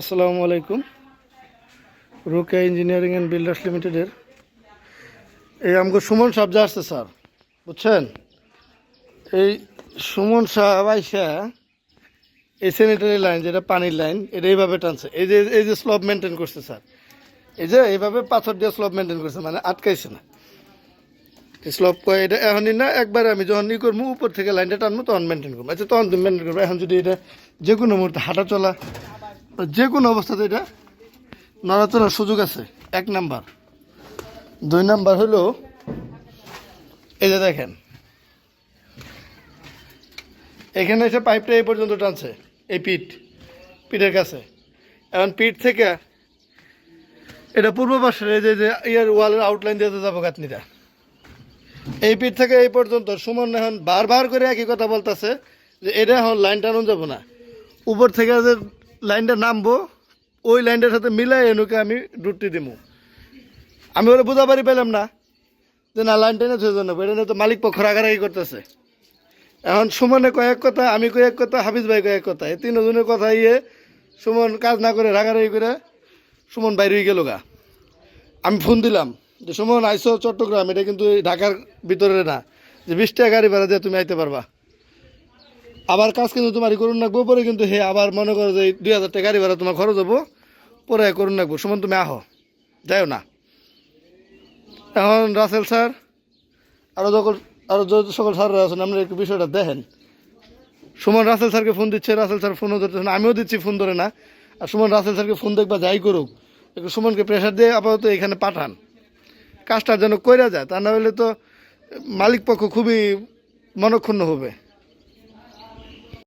আসসালামু আলাইকুম। রোকে engineering and builders লিমিটেডের। এই আমাকে সুমন সাহেব যা আসছে স্যার, বুঝছেন? এই সুমন সাহেব আইসা এই স্যানিটারি লাইন যেটা পানির লাইন এটা এইভাবে টানছে। এই যে এই যে স্লব মেনটেন করছে, স্যার। এই যে এইভাবে পাথর দিয়ে স্লব মেনটেন করছে মানে আটকাইছে না। স্লব কয়, এটা এখনই না, একবার আমি যখন ই করব, উপর থেকে লাইনটা টানবো, তখন মেনটেন করব। আচ্ছা তখন তুমি মেনটেন করব। এখন যদি এটা যে কোনো মুহূর্তে হাঁটা চলা যে কোনো অবস্থাতে এটা নড়াচড়ার সুযোগ আছে। এক নাম্বার। দুই নাম্বার হলো, এই যে দেখেন, এখানে এসে পাইপটা এই পর্যন্ত টানছে, এই পিঠ, পিঠের কাছে। এখন পিঠ থেকে এটা পূর্ব পাশের এই যে ইয়ার ওয়ালের আউটলাইন দিয়ে যাব গাঁথনিটা। এই পিঠ থেকে এই পর্যন্ত সুমন এখন বারবার করে একই কথা বলতেছে যে এটা এখন লাইন টানুন যাব না। উপর থেকে লাইনটা নামবো, ওই লাইনটার সাথে মিলাই এনুকে আমি ডুটটি দিব আমি ওরা বোঝা পারি পেলাম না যে না লাইন টেনে থয়ে নেব এটা তো মালিক পক্ষ রাগারাগি করতেছে। এখন সুমনে কয়েক কথা, আমি কয়েক কথা, হাফিজ ভাই কয়েক কথা, এই তিনজনের কথা ইয়ে সুমন কাজ না করে রাগারাগি করে সুমন বাইরে গেল গা। আমি ফোন দিলাম যে, সুমন, আইসো চট্টগ্রাম, এটা কিন্তু ঢাকার ভিতরে না, যে বিশ টাকা গাড়ি ভাড়া দিয়ে তুমি আইতে পারবা। আবার কাজ কিন্তু তোমারই করুন রাখব পরে কিন্তু হে আবার মনে করো যে দুই হাজার টাকা গাড়ি ভাড়া তোমার খরচ হব, পরে করুন রাখব সুমন, তুমি আহো, যাইও না। এখন রাসেল স্যার আরও যখন আরও যত সকল স্যাররা আছেন, আপনারা একটু বিষয়টা দেখেন। সুমন, রাসেল স্যারকে ফোন দিচ্ছে, রাসেল স্যার ফোনও ধরতেছে না, আমিও দিচ্ছি, ফোন ধরে না। আর সুমন, রাসেল স্যারকে ফোন দেখবা যাই করুক, একটু সুমনকে প্রেশার দিয়ে আপাতত এখানে পাঠান। কাজটা যেন কইরা যায়, তা না হলে তো মালিক পক্ষ খুবই মনক্ষুণ্ণ হবে।